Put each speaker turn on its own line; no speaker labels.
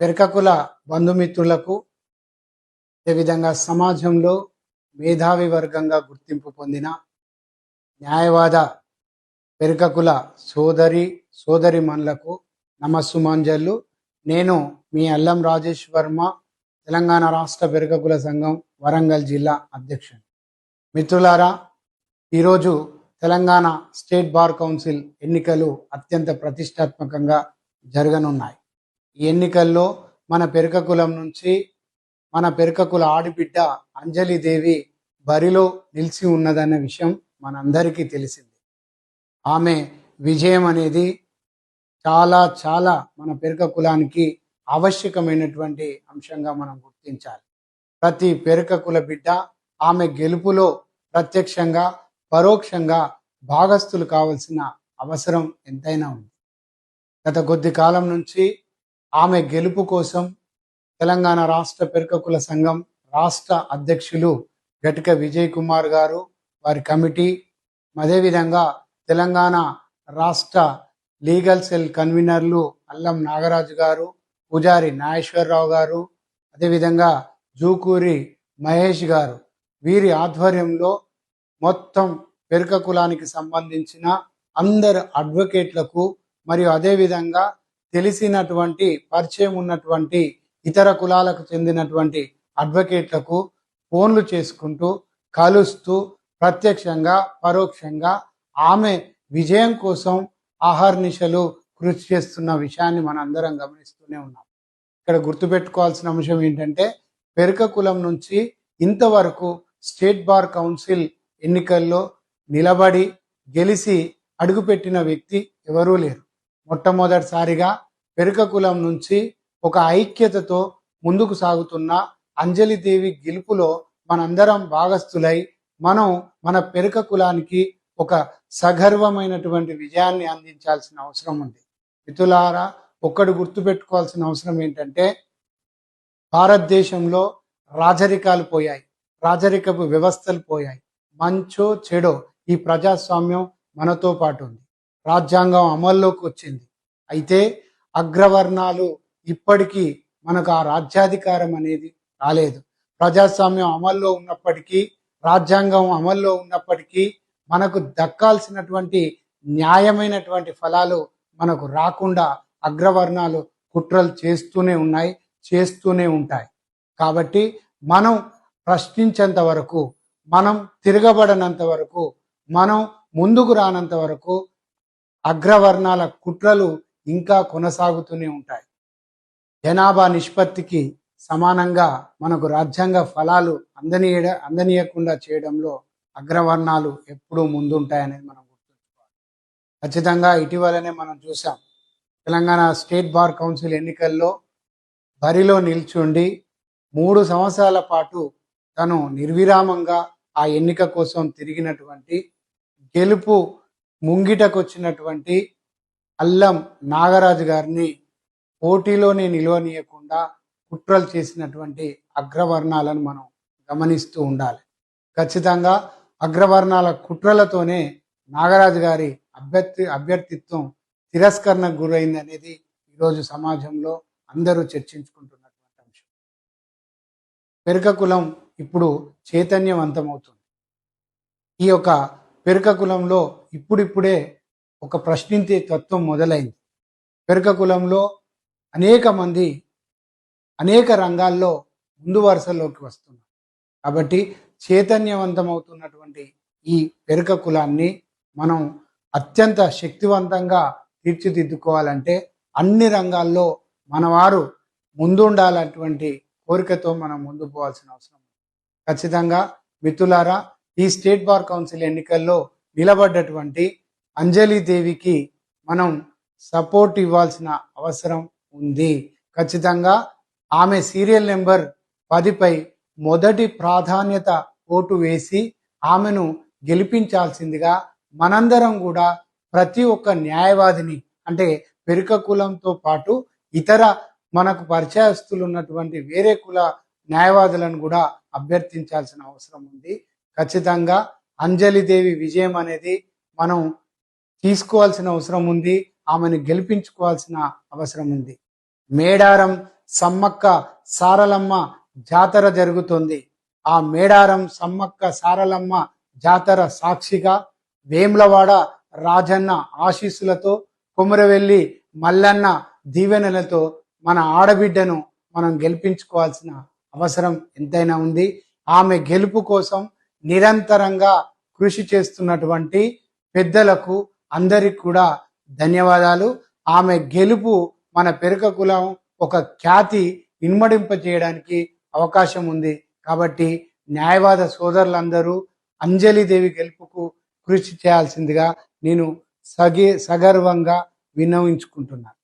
పెరకకుల బంధుమిత్రులకు అదేవిధంగా సమాజంలో మేధావి వర్గంగా గుర్తింపు పొందిన న్యాయవాద పెరకకుల సోదరి సోదరి మనులకు నమస్సుమాంజల్లు నేను మీ అల్లం రాజేష్ వర్మ తెలంగాణ రాష్ట్ర పెరకకుల సంఘం వరంగల్ జిల్లా అధ్యక్షుడు మిత్రులారా ఈరోజు తెలంగాణ స్టేట్ బార్ కౌన్సిల్ ఎన్నికలు అత్యంత ప్రతిష్టాత్మకంగా జరగనున్నాయి. ఈ ఎన్నికల్లో మన పెరకకులం నుంచి మన పెరకకుల ఆడిబిడ్డ అంజలిదేవి బరిలో నిలిచి ఉన్నదన్న విషయం మనందరికీ తెలిసింది. ఆమె విజయం అనేది చాలా చాలా మన పెరక కులానికి ఆవశ్యకమైనటువంటి అంశంగా మనం గుర్తించాలి. ప్రతి పెరక కుల బిడ్డ ఆమె గెలుపులో ప్రత్యక్షంగా పరోక్షంగా భాగస్థులు కావాల్సిన అవసరం ఎంతైనా ఉంది. గత కొద్ది కాలం నుంచి ఆమె గెలుపు కోసం తెలంగాణ రాష్ట్ర పెరుకకుల సంఘం రాష్ట్ర అధ్యక్షులు గటిక విజయ్ కుమార్ గారు వారి కమిటీ అదేవిధంగా తెలంగాణ రాష్ట్ర లీగల్ సెల్ కన్వీనర్లు అల్లం నాగరాజు గారు పూజారి నాగేశ్వరరావు గారు అదేవిధంగా జూకూరి మహేష్ గారు. వీరి ఆధ్వర్యంలో మొత్తం పెరక కులానికి సంబంధించిన అందరు అడ్వకేట్లకు మరియు అదేవిధంగా తెలిసినటువంటి పరిచయం ఉన్నటువంటి ఇతర కులాలకు చెందినటువంటి అడ్వకేట్లకు ఫోన్లు చేసుకుంటూ కలుస్తూ ప్రత్యక్షంగా పరోక్షంగా ఆమె విజయం కోసం ఆహర్నిశలు కృషి చేస్తున్న విషయాన్ని మనం అందరం గమనిస్తూనే ఉన్నాం. ఇక్కడ గుర్తుపెట్టుకోవాల్సిన అంశం ఏంటంటే పెరక కులం నుంచి ఇంతవరకు స్టేట్ బార్ కౌన్సిల్ ఎన్నికల్లో నిలబడి గెలిచి అడుగుపెట్టిన వ్యక్తి ఎవరూ లేరు. మొట్టమొదటిసారిగా పెరక కులం నుంచి ఒక ఐక్యతతో ముందుకు సాగుతున్న అంజలిదేవి గెలుపులో మనందరం భాగస్థులై మనం మన పెరక కులానికి ఒక సగర్వమైనటువంటి విజయాన్ని అందించాల్సిన అవసరం ఉంది. మిత్రులారా ఒక్కడు గుర్తుపెట్టుకోవాల్సిన అవసరం ఏంటంటే భారతదేశంలో రాజరికాలు పోయాయి రాజరికపు వ్యవస్థలు పోయాయి. మంచో చెడో ఈ ప్రజాస్వామ్యం మనతో పాటు ఉంది. రాజ్యాంగం అమల్లోకి వచ్చింది. అయితే అగ్రవర్ణాలు ఇప్పటికీ మనకు ఆ రాజ్యాధికారం అనేది రాలేదు. ప్రజాస్వామ్యం అమల్లో ఉన్నప్పటికీ రాజ్యాంగం అమల్లో ఉన్నప్పటికీ మనకు దక్కాల్సినటువంటి న్యాయమైనటువంటి ఫలాలు మనకు రాకుండా అగ్రవర్ణాలు కుట్రలు చేస్తూనే ఉన్నాయి చేస్తూనే ఉంటాయి. కాబట్టి మనం ప్రశ్నించేంత వరకు మనం తిరగబడనంత వరకు మనం ముందుకు రానంత వరకు అగ్రవర్ణాల కుట్రలు ఇంకా కొనసాగుతూనే ఉంటాయి. జనాభా నిష్పత్తికి సమానంగా మనకు రాజ్యాంగ ఫలాలు అందనీయ అందనీయకుండా చేయడంలో అగ్రవర్ణాలు ఎప్పుడూ ముందుంటాయనేది మనం గుర్తుంచుకోవాలి. ఖచ్చితంగా ఇటీవలనే మనం చూసాం తెలంగాణ స్టేట్ బార్ కౌన్సిల్ ఎన్నికల్లో బరిలో నిల్చుండి మూడు సంవత్సరాల పాటు తను నిర్విరామంగా ఆ ఎన్నిక కోసం తిరిగినటువంటి గెలుపు ముంగిటకొచ్చినటువంటి అల్లం నాగరాజు గారిని పోటీలోనే నిలవనీయకుండా కుట్రలు చేసినటువంటి అగ్రవర్ణాలను మనం గమనిస్తూ ఉండాలి. ఖచ్చితంగా అగ్రవర్ణాల కుట్రలతోనే నాగరాజు గారి అభ్యర్థి అభ్యర్థిత్వం తిరస్కరణకు గురైంది అనేది ఈరోజు సమాజంలో అందరూ చర్చించుకుంటున్నటువంటి అంశం. పెరక కులం ఇప్పుడు చైతన్యవంతమవుతుంది. ఈ యొక్క పెరక కులంలో ఇప్పుడిప్పుడే ఒక ప్రశ్నించే తత్వం మొదలైంది. పెరక కులంలో అనేక మంది అనేక రంగాల్లో ముందు వరుసలోకి వస్తున్నారు. కాబట్టి చైతన్యవంతమవుతున్నటువంటి ఈ పెరక కులాన్ని మనం అత్యంత శక్తివంతంగా తీర్చిదిద్దుకోవాలంటే అన్ని రంగాల్లో మనవారు ముందుండాలటువంటి కోరికతో మనం ముందు పోవాల్సిన అవసరం ఖచ్చితంగా మిత్రులారా ఈ స్టేట్ బార్ కౌన్సిల్ ఎన్నికల్లో నిలబడ్డటువంటి అంజలి దేవికి మనం సపోర్ట్ ఇవ్వాల్సిన అవసరం ఉంది. ఖచ్చితంగా ఆమె సీరియల్ నెంబర్ పదిపై మొదటి ప్రాధాన్యత ఓటు వేసి ఆమెను గెలిపించాల్సిందిగా మనందరం కూడా ప్రతి ఒక్క న్యాయవాదిని అంటే పెరుక కులంతో పాటు ఇతర మనకు పరిచయస్తులు ఉన్నటువంటి వేరే కుల న్యాయవాదులను కూడా అభ్యర్థించాల్సిన అవసరం ఉంది. ఖచ్చితంగా అంజలిదేవి విజయం అనేది మనం తీసుకోవాల్సిన అవసరం ఉంది ఆమెను గెలిపించుకోవాల్సిన అవసరం ఉంది. మేడారం సమ్మక్క సారలమ్మ జాతర జరుగుతుంది. ఆ మేడారం సమ్మక్క సారలమ్మ జాతర సాక్షిగా వేములవాడ రాజన్న ఆశీస్సులతో కుమరవెల్లి మల్లన్న దీవెనలతో మన ఆడబిడ్డను మనం గెలిపించుకోవాల్సిన అవసరం ఎంతైనా ఉంది. ఆమె గెలుపు కోసం నిరంతరంగా కృషి చేస్తున్నటువంటి పెద్దలకు అందరికి కూడా ధన్యవాదాలు. ఆమె గెలుపు మన పెరుక కులం ఒక ఖ్యాతి ఇన్మడింప చేయడానికి అవకాశం ఉంది. కాబట్టి న్యాయవాద సోదరులందరూ అంజలిదేవి గెలుపుకు కృషి చేయాల్సిందిగా నేను సగే సగర్వంగా విన్నవించుకుంటున్నాను.